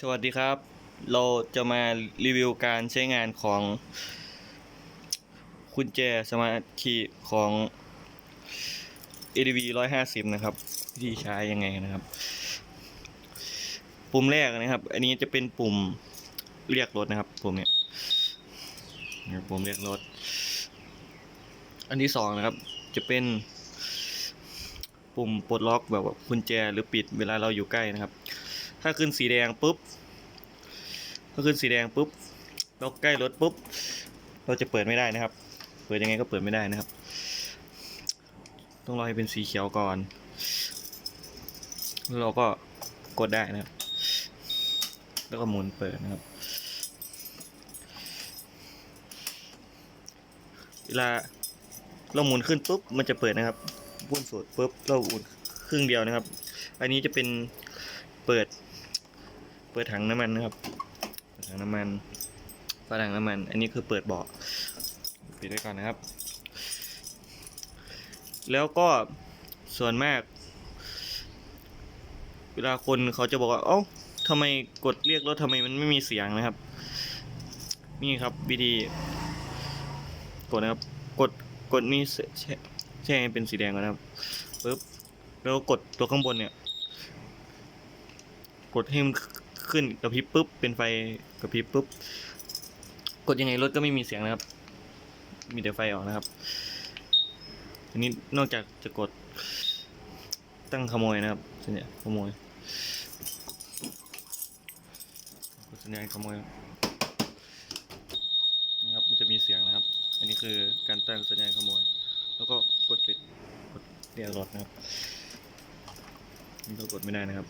สวัสดีครับ เราจะมารีวิวการใช้งานของกุญแจสมาร์ทคีย์ของ ADV 150 นะครับ วิธีใช้ยังไงนะครับ ปุ่มแรกนะครับ อันนี้จะเป็นปุ่มเรียกรถนะครับ ปุ่มเนี้ยนะปุ่มเรียกรถ อันที่สองนะครับ จะเป็นปุ่มปลดล็อกแบบว่ากุญแจหรือปิดเวลาเราอยู่ใกล้นะครับ ถ้าขึ้นสีแดงปุ๊บ ถ้าขึ้นสีแดงปุ๊บเราใกล้รถปุ๊บ เราจะเปิดไม่ได้นะครับ เปิดยังไงก็เปิดไม่ได้นะครับ ต้องรอให้เป็นสีเขียวก่อนแล้วเราก็กดได้นะครับ แล้วก็หมุนเปิดนะครับ เวลาเราหมุนขึ้นปุ๊บ มันจะเปิดนะครับบุ้นสุดปุ๊บเราหมุนครึ่งเดียวนะครับ อันนี้จะเป็นเปิด ปิดถังน้ำมันนะครับเปิดถังน้ำมันฝาถังน้ำมัน อันนี้คือเปิดเบาะปิดไว้ก่อนนะครับ แล้วก็ส่วนมาก เวลาคนเขาจะบอกว่า เอ้าทำไมกดเรียกรถทำไมมันไม่มีเสียงนะครับ นี่ครับวิธีกดนะครับ กดกดนี่แช่ให้เป็นสีแดงก่อนนะครับปึ๊บแล้วกดตัวข้างบนเนี่ย กดให้มัน ขึ้นกระพริบปุ๊บเป็นไฟกระพริบปุ๊บกดยังไงรถก็ไม่มีเสียงนะครับ มีแต่ไฟออกนะครับอันนี้นอกจากจะกดตั้งขโมยนะครับสัญญาขโมยกดสัญญาณขโมยนะครับมันจะมีเสียงนะครับ อันนี้คือการตั้งสัญญาณขโมย แล้วก็กดปิดกดเรียกรถนะครับนี่ก็กดไม่ได้นะครับ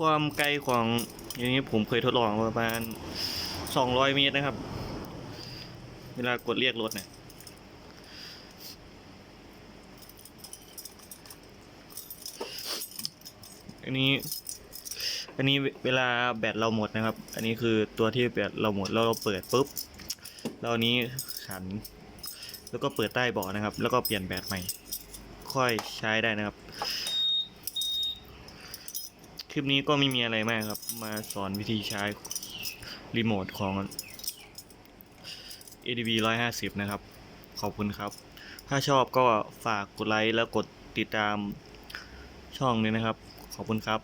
ความไกลของอย่างนี้ผมเคยทดลองประมาณ200เมตรนะครับ เวลากดเรียกรถเนี่ยอันนี้ อันนี้เวลาแบตเราหมดนะครับ อันนี้คือตัวที่แบตเราหมดแล้วเราเปิดปุ๊บแล้วนนี้ขัน แล้วก็เปิดใต้เบาะนะครับ แล้วก็เปลี่ยนแบตใหม่ ค่อยใช้ได้นะครับ คลิปนี้ก็ไม่มีอะไรมากครับ มาสอนวิธีใช้รีโมทของ ADV 150 นะครับ ขอบคุณครับ ถ้าชอบก็ฝากกดไลค์แล้วกดติดตามช่องนี้นะครับ ขอบคุณครับ